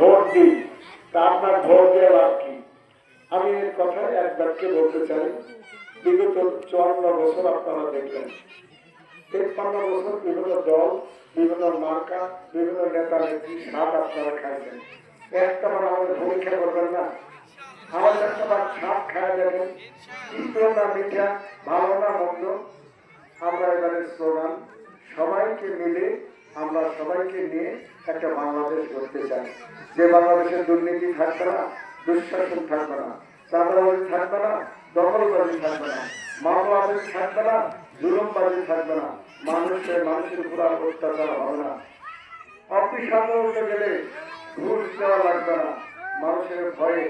Vote দিই, তা আপনার ভোট দেওয়া লাভ কি। আমি এর কথা এক বাক্যে বলতে চাই, বিগত চুয়ান্ন বছর আপনারা দেখলেন তেপ্পান্ন বছর বিভিন্ন দল, বিভিন্ন মার্কা, বিভিন্ন নেতা নেত্রী স্বাদ আপনারা খাইছেন। একটা মানে আমাদের পরীক্ষা করবেন না? আমাদের একটা বার স্বাদ খাওয়া যাবেন তিতো না মিঠা, ভালো না মন্দ। আমরা এবারে স্লোগান, সবাইকে মিলে আমরা সবাইকে নিয়ে একটা বাংলাদেশ গড়তে চাই। যে বাংলাদেশের দুর্নীতি থাকবে না, দুঃশাসন থাকবে না, চাঁদাবাজি থাকবে না, দখলবাজি থাকবে না, মামলাবাজি থাকবে না, জুলুমবাজি থাকবে না, মানুষের মানুষের উপর অত্যাচার হবে না। অফিস সামনে গেলে ঘুষ দেওয়া লাগবে না, মানুষের ভয়ে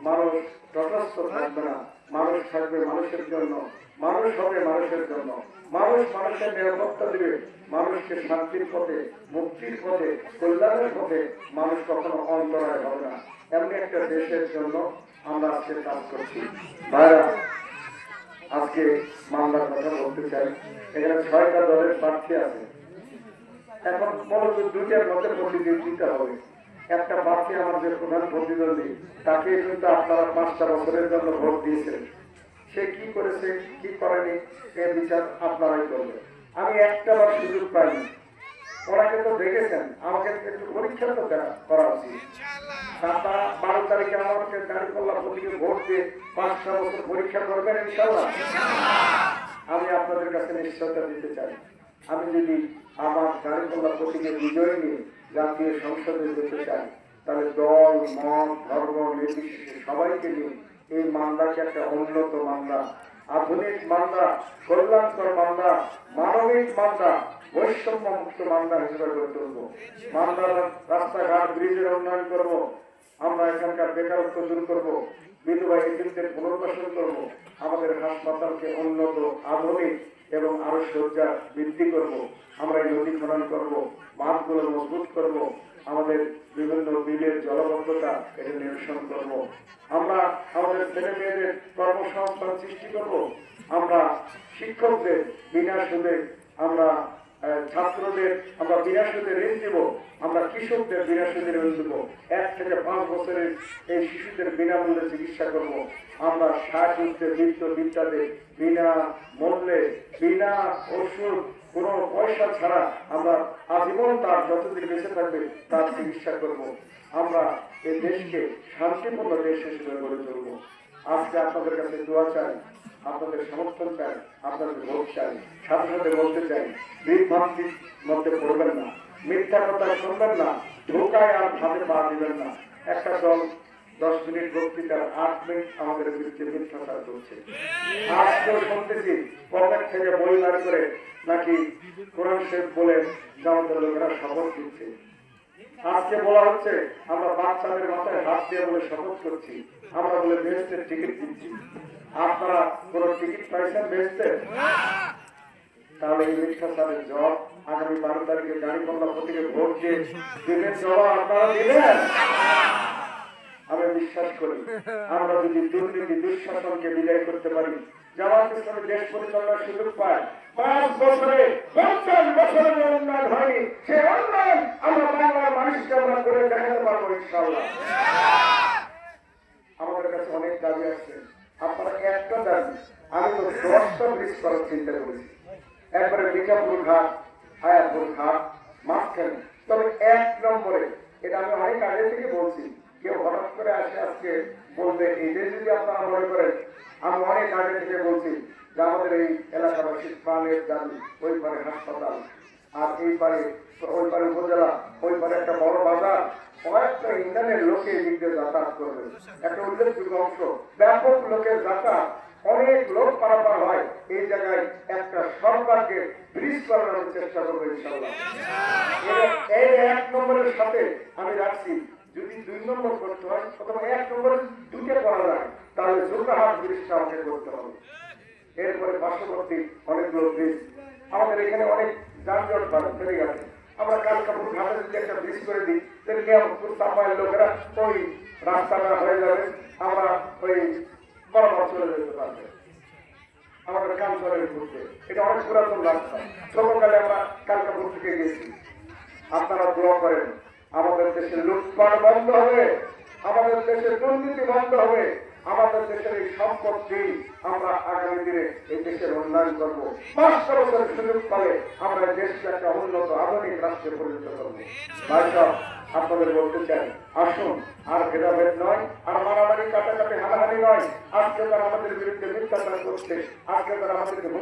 মানুষ তটস্থ থাকবে না। মানুষ থাকবে মানুষের জন্য। মানুষ হবে মানুষের জন্য। মানুষ মানুষের নিরাপত্তা দিবে। মানুষকে শান্তির পথে, মুক্তির পথে, কল্যাণের পথে মানুষ কখনো অন্তরায় হবে না। এমনি একটা দেশের জন্য আমরা আজকে কাজ করছি। ভাইরা, আজকে মামলার কথা বলতে চাই। এখানে ছয়টা দলের প্রার্থী আছে। এখন দুইটার মধ্যে প্রতিদ্বন্দ্বিতা হবে। একটা প্রার্থী আমাদের প্রধান প্রতিদ্বন্দ্বী তাকে কিন্তু আপনারা পাঁচটা বছরের জন্য ভোট দিয়েছেন। সে কি করেছে, কি করেনি এর বিচার আপনারাই করবেন। আমি একটা বার সুযোগ পাইনি। ওনাকে তো দেখেছেন, আমাকে একটু পরীক্ষা তো করা- উচিত। সাতটা বারো তারিখে আমাকে গাড়ি পাল্লা প্রতীকে ভোট দিয়ে পাঁচটা বছর পরীক্ষা করবেন, ইনশাল্লাহ? আমি আপনাদের কাছে নিশ্চয়তা দিতে চাই। আমি যদি আমার গাড়িপাল্লা প্রতীকে বিজয় নিয়ে জাতীয় সংসদে যেতে চাই, তাহলে দল, মত, ধর্ম, নির্বিশেষে সবাইকে নিয়ে এই মামলাকে একটা উন্নত মামলা। আধুনিক মামলা, কল্যাণকর মামলা, মানবিক মামলা বৈষম্য মুক্ত মামলা হিসেবে গড়ে তুলব। মামলার রাস্তাঘাট, ব্রিজের উন্নয়ন করব। আমরা এখানকার বেকারত্ব দূর করব। বিধবা এজেন্টের পুনর্বাসন করব। আমাদের হাসপাতালকে উন্নত, আধুনিক এবং আরও সজ্জা বৃদ্ধি করব, আমরা এই নদী খনন করব, বাঁধগুলো মজবুত করব, আমাদের বিভিন্ন বিলের জলবদ্ধতা এটা নিরসন করব। আমরা আমাদের ছেলে মেয়েদের কর্মসংস্থান সৃষ্টি করব, আমরা শিক্ষকদের বিনা সুদে আমরা ছাত্রদের আমরা সুদে ঋণ দেব, আমরা কৃষকদের সুদে ঋণ দেব। এক থেকে পাঁচ বছরের এই শিশুদের বিনামূল্যে চিকিৎসা করব। আমরা ষাট উঠতে বৃত্ত বিদ্যাতে বিনা মূল্যে, বিনা ওষুধ, কোনো পয়সা ছাড়া আমরা আজীবন তার যতদিন বেঁচে থাকবে তার চিকিৎসা করব। আমরা এই দেশকে শান্তিপূর্ণ দেশ হিসেবে গড়ে তুলব। আজকে আপনাদের কাছে দোয়া চাই। আপনাদের সমর্থন চাই, আপনাদের ভোট চাই সাথে সাথে বলতে চাই, বিভ্রান্তির মধ্যে পড়বেন না, মিথ্যা কথা শুনবেন না, ধোকায় আর ভাবে পা দিবেন না। একটা দল দশ মিনিট বক্তৃতার আট মিনিট আমাদের বিরুদ্ধে মিথ্যাচার করছে। আজকেও শুনতেছি পকেট থেকে বই বার করে নাকি কোরআন শেখ বলে জামাতের লোকেরা শপথ দিচ্ছে। আজকে বলা হচ্ছে, আমরা বাচ্চাদের মাথায় হাত দিয়ে বলে শপথ করছি। আমরা বলে বেহেস্টের টিকিট দিচ্ছি। আপনারা কোন টিকিট পাইছেন বেহেস্টের তাহলে এই মিথ্যাচারের জবাব আগামী বারো তারিখে গাড়ি পাল্লা প্রতীকে ভোট দিয়ে দিবেন জবাব আপনারা দিবেন? আমি বিশ্বাস করি, আমরা যদি দুর্নীতি, দুঃশাসনকে বিদায় করতে পারি, জামাত ইসলামী দেশ পরিচালনার সুযোগ পায়। পাঁচ বছরে, পঞ্চাশ বছরের উন্নয়ন হয়নি, সে উন্নয়ন আমরা বাংলার মানুষকে আমরা করে দেখাতে পারব ইনশাল্লাহ আমাদের কাছে অনেক দাবি আসছে আপনারা একটা দাবি আমি তো দশটা ব্রিজ চিন্তা করেছি। একবারে মিঠাপুর ঘাট হায়াপুর ঘাট মাঝখানে। তবে এক নম্বরে, এটা আমি অনেক আগে থেকে বলছি, কেউ হঠাৎ করে আসে আজকে বলবে এটা যদি আপনারা মনে করেন, আমি অনেক আগে থেকে বলছি যে আমাদের এই এলাকাবাসীর প্রাণের দাবি, ওই পারে হাসপাতাল, আর এই পারে ওই পারে লোকে এই দিয়ে যাতায়াত করবে। একটা উল্লেখযোগ্য অংশ, ব্যাপক লোকের যাতায়াত, অনেক লোক পারাপার হয়। এই জায়গায় একটা সরকারকে ব্রিজ করানোর চেষ্টা করব ইনশাল্লাহ এক নম্বরের সাথে আমি রাখছি, যদি দুই নম্বর করতে হয় অথবা এক নম্বরে দুটো করা যায়, তাহলে জোরহাট ব্রিজটা আমাকে করতে হবে। এরপরে পার্শ্ববর্তী অনেকগুলো ব্রিজ। আমাদের এখানে অনেক যানজট বাড়ে ফেলে গেছে। আমরা কালকাপুর ঘাটে যদি একটা ব্রিজ করে দিই তাহলে নিয়ামপুর লোকেরা ওই রাস্তাটা হয়ে যাবে, আমরা ওই বরাবর চলে যেতে পারবে। আমাদের করে ঘুরতে। এটা অনেক পুরাতন রাস্তা। ছোটকালে আমরা কালকাপুর থেকে গেছি। আপনারা দোয়া করেন, আমাদের দেশে লুটপাট বন্ধ হবে, আমাদের দেশে দুর্নীতি বন্ধ হবে, আমাদের দেশের এই সম্পত্তি আমরা আগামী দিনে এই দেশের উন্নয়ন করব। পাঁচশো বছরের সুযোগ পালে আমরা দেশকে একটা উন্নত আধুনিক রাষ্ট্রে পরিণত করব। আপনাদের বলতে চাই, আসুন, আর ভেদাভেদ নয়, আর মারামারি, কাটাকাটি, হানাহানি নয়। আজকে তারা আমাদের বিরুদ্ধে মিথ্যাচার করছে, আজকে তারা আমাদেরকে